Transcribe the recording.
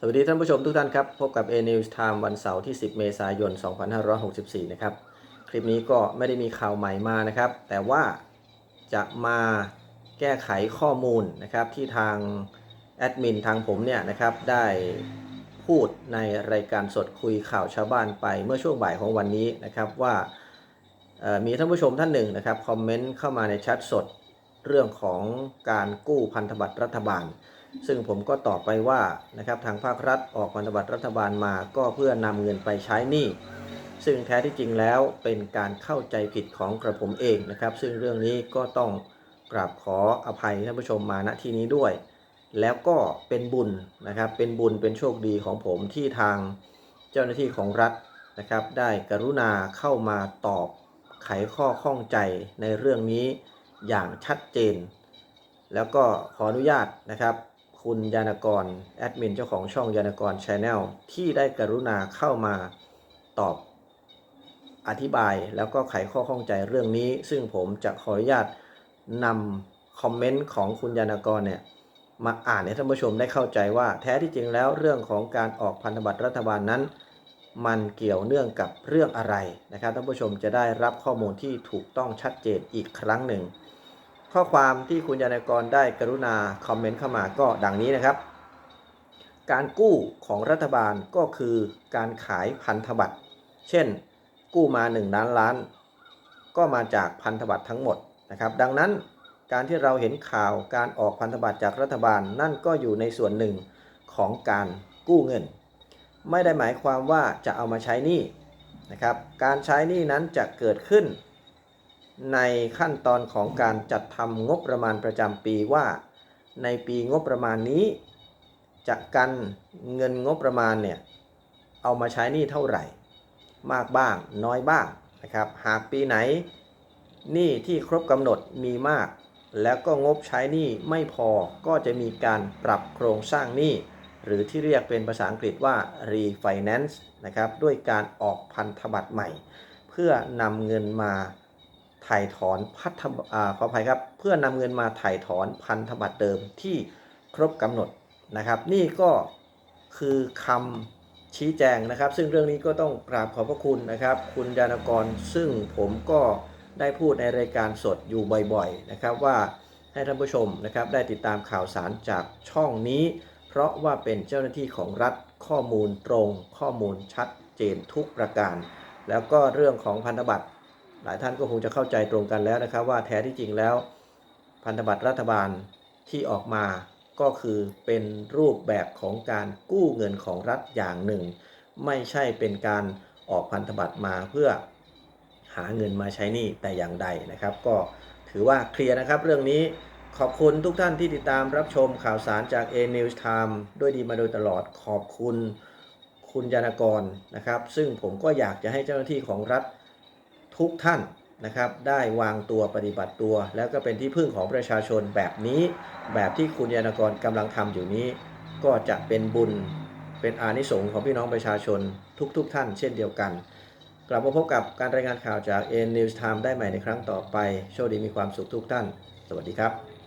สวัสดีท่านผู้ชมทุกท่านครับ พบกับ A News Time วันเสาร์ที่ 10 เมษายน 2564 นะครับ คลิปนี้ก็ไม่ได้มีข่าวใหม่มานะครับ แต่ว่าจะมาแก้ไขข้อมูลนะครับ ที่ทางแอดมินทางผมเนี่ยนะครับ ได้พูดในรายการสดคุยข่าวชาวบ้านไปเมื่อช่วงบ่ายของวันนี้นะครับว่ามีท่านผู้ชมท่านหนึ่งนะครับคอมเมนต์เข้ามาในแชทสดเรื่องของการกู้พันธบัตรรัฐบาล ซึ่งผมก็ตอบไปว่านะครับทางภาครัฐออกพันธบัตรรัฐบาลมาก็เพื่อนำเงินไปใช้หนี้ซึ่งแท้ที่จริงแล้วเป็นการเข้าใจผิดของกระผมเองนะครับ ซึ่งเรื่องนี้ก็ต้องกราบขออภัยท่านผู้ชมมาณที่นี้ด้วย แล้วก็เป็นบุญนะครับ เป็นบุญเป็นโชคดีของผมที่ทางเจ้าหน้าที่ของรัฐนะครับ ได้กรุณาเข้ามาตอบไขข้อข้องใจในเรื่องนี้อย่างชัดเจน แล้วก็ขออนุญาตนะครับ คุณยานกร แอดมินเจ้าของช่องยานกรชาแนลที่ได้กรุณาเข้ามาตอบอธิบายแล้วก็ไขข้อข้องใจเรื่องนี้ ซึ่งผมจะขออนุญาตนำคอมเมนต์ของคุณยานกรเนี่ยมาอ่านให้ท่านผู้ชมได้เข้าใจว่า แท้ที่จริงแล้วเรื่องของการออกพันธบัตรรัฐบาลนั้น มันเกี่ยวเนื่องกับเรื่องอะไรนะครับท่านผู้ชมจะได้รับข้อมูลที่ถูกต้องชัดเจนอีกครั้งหนึ่ง ข้อความที่คุณยานกรได้กรุณาคอมเมนต์เข้ามาก็ดังนี้นะครับ การกู้ของรัฐบาลก็คือการขายพันธบัตร เช่น กู้มา 1 ล้านล้าน ก็มาจากพันธบัตรทั้งหมดนะครับ ดังนั้นการที่เราเห็นข่าวการออกพันธบัตรจากรัฐบาลนั่นก็อยู่ในส่วนหนึ่งของการกู้เงิน ไม่ได้หมายความว่าจะเอามาใช้หนี้นะครับ การใช้หนี้นั้นจะเกิดขึ้น ในขั้นตอนของการจัดทำงบประมาณประจำปีว่า ในปีงบประมาณนี้จะกันเงินงบประมาณเนี่ยเอามาใช้หนี้เท่าไหร่ มากบ้างน้อยบ้างนะครับหากปีไหนหนี้ที่ครบกำหนดมีมาก แล้วก็งบใช้หนี้ไม่พอก็จะมีการปรับโครงสร้างหนี้หรือที่เรียกเป็นภาษาอังกฤษว่า refinance นะครับด้วยการออกพันธบัตรใหม่ เพื่อนำเงินมา ถ่ายถอนพันธบัตรอ่าขออภัยครับ เพื่อนำเงินมาถ่ายถอนพันธบัตรเดิมที่ครบกำหนดนะครับ นี่ก็คือคำชี้แจงนะครับ ซึ่งเรื่องนี้ก็ต้องกราบขอบพระคุณนะครับ คุณยานกรซึ่งผมก็ได้พูดในรายการสดอยู่บ่อยๆนะครับว่าให้ท่านผู้ชมนะครับได้ติดตามข่าวสารจากช่องนี้ เพราะว่าเป็นเจ้าหน้าที่ของรัฐข้อมูลตรง ข้อมูลชัดเจนทุกประการ แล้วก็เรื่องของพันธบัตร หลายท่านก็คงจะเข้าใจตรงกันแล้วนะครับ ว่าแท้ที่จริงแล้ว พันธบัตรรัฐบาลที่ออกมาก็คือเป็นรูปแบบของการกู้เงินของรัฐอย่างหนึ่ง ไม่ใช่เป็นการออกพันธบัตรมาเพื่อหาเงินมาใช้หนี้แต่อย่างใดนะครับ ก็ถือว่าเคลียร์นะครับเรื่องนี้ขอบคุณทุกท่านที่ติดตามรับชมข่าวสารจาก A News Time ด้วยดีมาโดยตลอดขอบคุณคุณยานกรนะครับ ซึ่งผมก็อยากจะให้เจ้าหน้าที่ของรัฐ ทุกท่านนะครับได้วางตัวปฏิบัติตัว แล้วก็เป็นที่พึ่งของประชาชนแบบนี้ แบบที่คุณยานกรกำลังทำอยู่นี้ ก็จะเป็นบุญเป็นอานิสงส์ของพี่น้องประชาชนทุกๆทท่าน เช่นเดียวกัน กลับมาพบกับการรายงานข่าวจาก A News Time ได้ใหม่ในครั้งต่อไป โชคดีมีความสุขทุกท่าน สวัสดีครับ